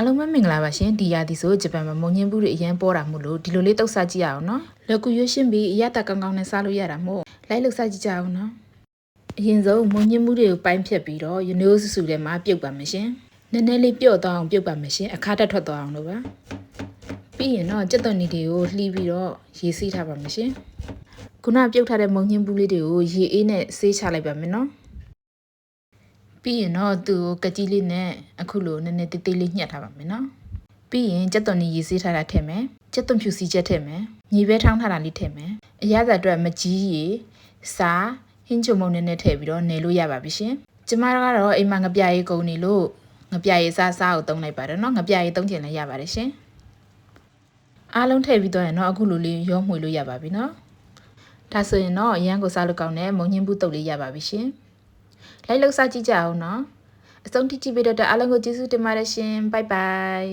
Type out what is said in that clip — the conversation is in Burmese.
အားလုံးပဲမင်္ဂလာပါရှင်ဒီရာသီဆိုဂျပန်မှာမုံညင်းဘူးတွေအရင်ပေါ်တာမို့လို့ဒီလိုလေးတုတ်ဆကြည့်ရအောင်နော်လက်ကူရွှေရှင်းပြီးအရတာကောင်းကောင်းနဲ့စားလို့ရတာမို့လိုက်လို့ဆကြည့်ကြအောင်နော်အရင်ဆုံးမုံညင်းဘူးတွေကိုပိုင်းဖြတ်ပြီးတော့ရနိုးစုစုထဲမှာပြုတ်ပါမယ်ရှင်နည်းနည်းလေးပြော့သွားအောင်ပြုတ်ပါမယ်ရှင်အခါတက်ထွက်သွားအောင်လို့ပါပြီးရင်တော့ကြက်သွန်နီတွေကိုလှီးပြီးတော့ရေစီးထားပါမယ်ရှင်ခုနပြုတ်ထားတဲ့မုံညင်းဘူးလေးတွေကိုရေအေးနဲ့ဆေးချလိုက်ပါမယ်နော် ပြီးရင်တော့သူ့ကိုကကြီးလေးနဲ့အခုလိုနည်းနည်းတေးသေးလေးညှက်ထားပါမယ်နော်ပြီးရင်ကြက်သွန်နီရေးစေးထားတာထည့်မယ်ကြက်သွန်ဖြူစီချက်ထည့်မယ်ညီပဲထောင်းထားတာလေးထည့်မယ်အရသာအတွက်မကြီးရေစားဟင်းချုံမုံနဲ့နဲ့ထည့်ပြီးတော့နယ်လို့ရပါပြီရှင်ကျမတို့ကတော့အိမ်မှာငပြရေးကုန်နေလို့ငပြရေးစားစားကိုတုံးလိုက်ပါတယ်နော်ငပြရေးတုံးချင်လည်းရပါတယ်ရှင်အားလုံးထည့်ပြီးတော့ရင်တော့အခုလိုလေးရောမှွေလို့ရပါပြီနော်ဒါဆိုရင်တော့အရန်ကိုစားလို့ကောင်းတဲ့မုံညင်းဘူးတုပ်လေးရပါပြီရှင် လိုက်လောက်စားကြည့်ကြအောင်နော်အဆုံးထိကြည့်ပေးတော့တဲ့အားလုံးကိုကျေးဇူးတင်ပါတယ်ရှင်ဘိုင်ဘိုင်